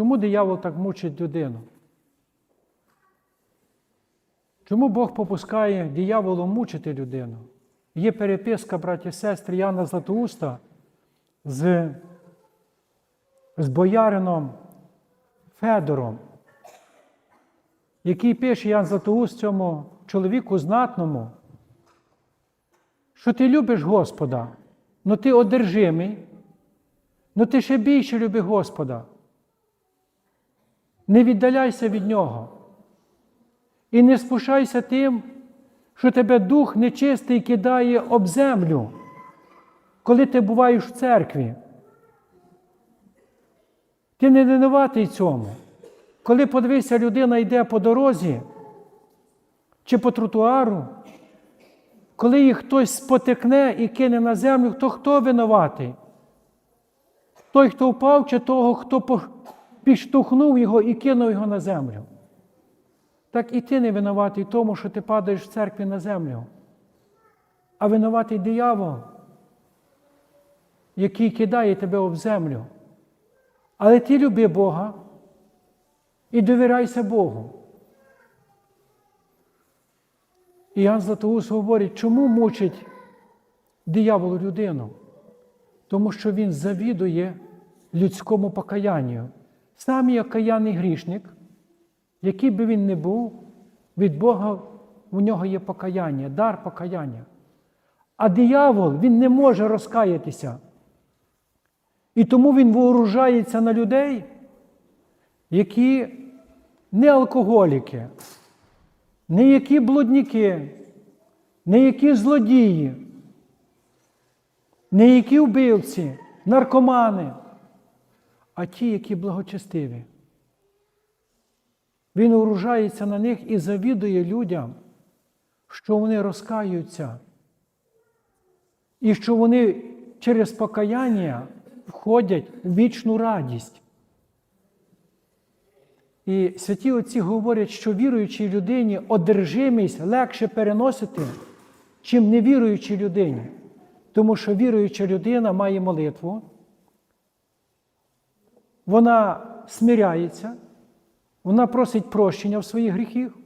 Чому диявол так мучить людину? Чому Бог попускає дияволу мучити людину? Є переписка, браті і сестри, Яна Златоуста з, з боярином Федором, який пише Ян Златоуст цьому чоловіку знатному, що ти любиш Господа, але ти одержимий, але ти ще більше люби Господа. Не віддаляйся від Нього. І не спушайся тим, що тебе дух нечистий кидає об землю, коли ти буваєш в церкві. Ти не винуватий цьому. Коли подивися, людина йде по дорозі чи по тротуару, коли їх хтось спотикне і кине на землю, то хто винуватий? Той, хто впав, чи того, хто підштовхнув його і кинув його на землю. Так і ти не винуватий тому, що ти падаєш в церкві на землю, а винуватий диявол, який кидає тебе об землю. Але ти люби Бога і довіряйся Богу. І Іоанн Златоуст говорить, чому мучить диявол людину? Тому що він завідує людському покаянню. Сам є окаянний грішник, який би він не був, від Бога у нього є покаяння, дар покаяння. А диявол він не може розкаятися. І тому він вооружається на людей, які не алкоголіки, не які блудники, не які злодії, не які вбивці, наркомани, а ті, які благочестиві. Він вооружається на них і завідує людям, що вони розкаються, і що вони через покаяння входять в вічну радість. І святі отці говорять, що віруючій людині одержимість легше переносити, чим невіруючій людині. Тому що віруюча людина має молитву, вона смиряється, вона просить прощення в своїх гріхів,